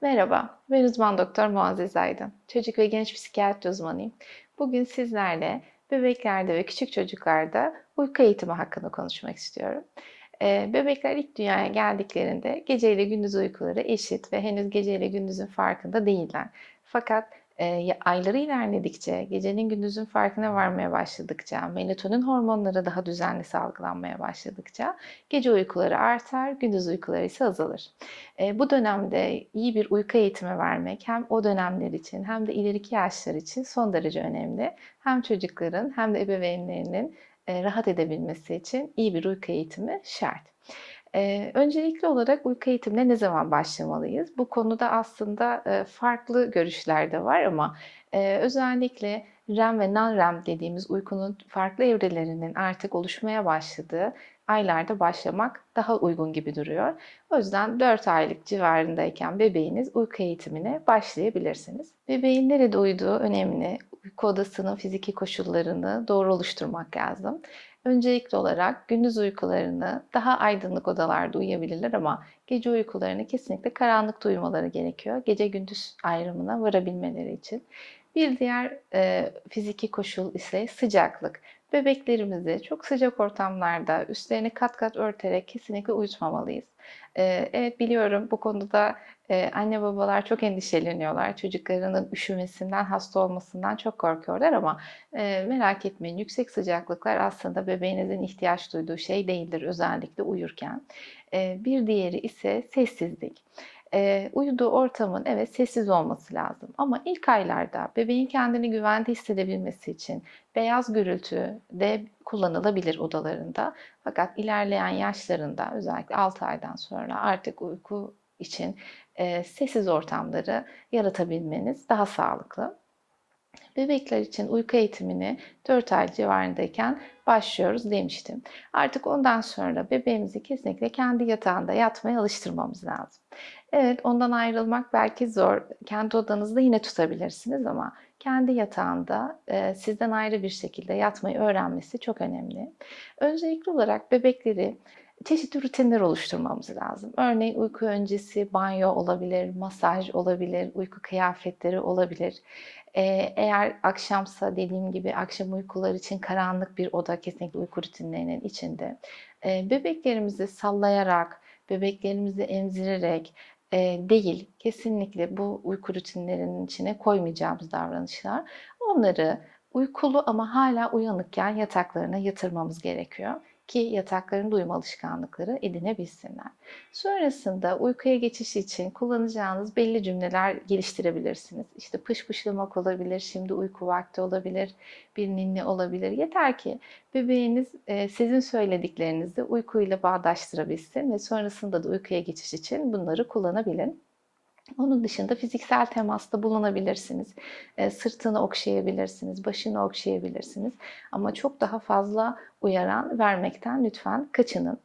Merhaba, ben uzman doktor Muazzez Aydın. Çocuk ve genç psikiyatri uzmanıyım. Bugün sizlerle bebeklerde ve küçük çocuklarda uyku eğitimi hakkında konuşmak istiyorum. Ee, Bebekler ilk dünyaya geldiklerinde gece ile gündüz uykuları eşit ve henüz gece ile gündüzün farkında değiller. Fakat e, ayları ilerledikçe, gecenin gündüzün farkına varmaya başladıkça, melatonin hormonları daha düzenli salgılanmaya başladıkça gece uykuları artar, gündüz uykuları ise azalır. E, bu dönemde iyi bir uyku eğitimi vermek hem o dönemler için hem de ileriki yaşlar için son derece önemli. Hem çocukların hem de ebeveynlerinin e, rahat edebilmesi için iyi bir uyku eğitimi şart. Öncelikli olarak uyku eğitimine ne zaman başlamalıyız? Bu konuda aslında farklı görüşler de var ama özellikle REM ve non-REM dediğimiz uykunun farklı evrelerinin artık oluşmaya başladığı aylarda başlamak daha uygun gibi duruyor. O yüzden 4 aylık civarındayken bebeğiniz uyku eğitimine başlayabilirsiniz. Bebeğin nerede uyuduğu önemli. Uyku odasının fiziki koşullarını doğru oluşturmak lazım. Öncelikli olarak gündüz uykularını daha aydınlık odalarda uyuyabilirler ama gece uykularını kesinlikle karanlıkta uyumaları gerekiyor. Gece gündüz ayrımına varabilmeleri için. Bir diğer e, fiziki koşul ise sıcaklık. Bebeklerimizi çok sıcak ortamlarda üstlerini kat kat örterek kesinlikle uyutmamalıyız. E, evet biliyorum bu konuda anne babalar çok endişeleniyorlar. Çocuklarının üşümesinden, hasta olmasından çok korkuyorlar ama merak etmeyin yüksek sıcaklıklar aslında bebeğinizin ihtiyaç duyduğu şey değildir özellikle uyurken. Bir diğeri ise sessizlik. E, uyuduğu ortamın evet sessiz olması lazım. Ama ilk aylarda bebeğin kendini güvende hissedebilmesi için beyaz gürültü de kullanılabilir odalarında. Fakat ilerleyen yaşlarında özellikle 6 aydan sonra artık uyku için e, sessiz ortamları yaratabilmeniz daha sağlıklı. Bebekler için uyku eğitimini 4 ay civarındayken başlıyoruz demiştim. Artık ondan sonra bebeğimizi kesinlikle kendi yatağında yatmaya alıştırmamız lazım. Evet, ondan ayrılmak belki zor. Kendi odanızda yine tutabilirsiniz ama kendi yatağında e, sizden ayrı bir şekilde yatmayı öğrenmesi çok önemli. Öncelikli olarak bebekleri çeşitli rutinler oluşturmamız lazım. Örneğin uyku öncesi banyo olabilir, masaj olabilir, uyku kıyafetleri olabilir. Ee, eğer akşamsa dediğim gibi akşam uykular için karanlık bir oda kesinlikle uyku rutinlerinin içinde. Ee, bebeklerimizi sallayarak, bebeklerimizi emzirerek e, değil, kesinlikle bu uyku rutinlerinin içine koymayacağımız davranışlar. Onları uykulu ama hala uyanıkken yataklarına yatırmamız gerekiyor ki yataklarında uyuma alışkanlıkları edinebilsinler. Sonrasında uykuya geçiş için kullanacağınız belli cümleler geliştirebilirsiniz. İşte pış pışlamak olabilir, şimdi uyku vakti olabilir, bir ninni olabilir. Yeter ki bebeğiniz e, sizin söylediklerinizi uykuyla bağdaştırabilsin ve sonrasında da uykuya geçiş için bunları kullanabilin. Onun dışında fiziksel temasta bulunabilirsiniz. E, sırtını okşayabilirsiniz, başını okşayabilirsiniz. Ama çok daha fazla uyaran vermekten lütfen kaçının.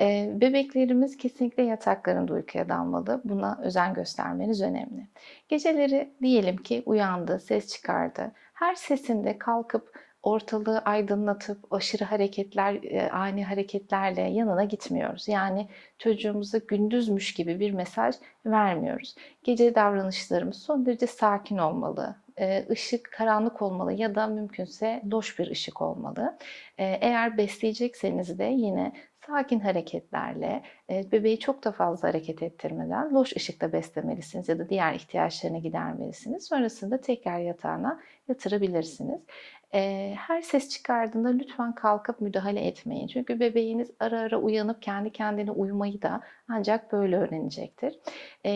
E, bebeklerimiz kesinlikle yataklarında uykuya dalmalı. Buna özen göstermeniz önemli. Geceleri diyelim ki uyandı, ses çıkardı. Her sesinde kalkıp ortalığı aydınlatıp aşırı hareketler, e, ani hareketlerle yanına gitmiyoruz. Yani çocuğumuza gündüzmüş gibi bir mesaj vermiyoruz. Gece davranışlarımız son derece sakin olmalı. E, ışık karanlık olmalı ya da mümkünse loş bir ışık olmalı. E, eğer besleyecekseniz de yine sakin hareketlerle, bebeği çok da fazla hareket ettirmeden loş ışıkta beslemelisiniz ya da diğer ihtiyaçlarını gidermelisiniz. Sonrasında tekrar yatağına yatırabilirsiniz. Her ses çıkardığında lütfen kalkıp müdahale etmeyin. Çünkü bebeğiniz ara ara uyanıp kendi kendine uyumayı da ancak böyle öğrenecektir.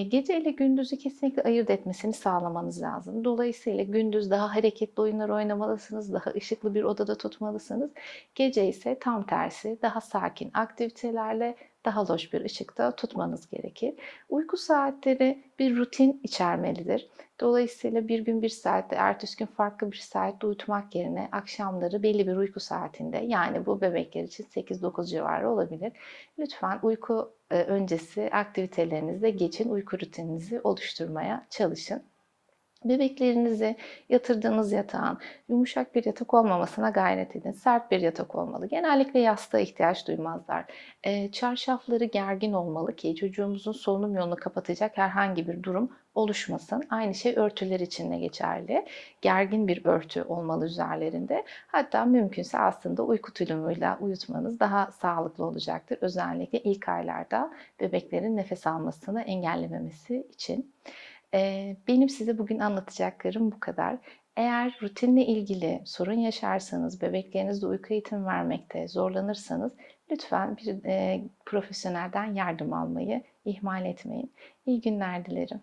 Gece ile gündüzü kesinlikle ayırt etmesini sağlamanız lazım. Dolayısıyla gündüz daha hareketli oyunlar oynamalısınız, daha ışıklı bir odada tutmalısınız. Gece ise tam tersi daha sakin aktivitelerle daha loş bir ışıkta tutmanız gerekir. Uyku saatleri bir rutin içermelidir. Dolayısıyla bir gün bir saatte, ertesi gün farklı bir saatte uyutmak yerine akşamları belli bir uyku saatinde yani bu bebekler için 8-9 civarı olabilir. Lütfen uyku öncesi aktivitelerinizde geçin, uyku rutininizi oluşturmaya çalışın. Bebeklerinizi yatırdığınız yatağın yumuşak bir yatak olmamasına gayret edin. Sert bir yatak olmalı. Genellikle yastığa ihtiyaç duymazlar. E, çarşafları gergin olmalı ki çocuğumuzun solunum yolunu kapatacak herhangi bir durum oluşmasın. Aynı şey örtüler için de geçerli. Gergin bir örtü olmalı üzerlerinde. Hatta mümkünse aslında uyku tulumuyla uyutmanız daha sağlıklı olacaktır. Özellikle ilk aylarda bebeklerin nefes almasını engellememesi için. Benim size bugün anlatacaklarım bu kadar. Eğer rutinle ilgili sorun yaşarsanız, bebeklerinizde uyku eğitimi vermekte zorlanırsanız lütfen bir e, profesyonelden yardım almayı ihmal etmeyin. İyi günler dilerim.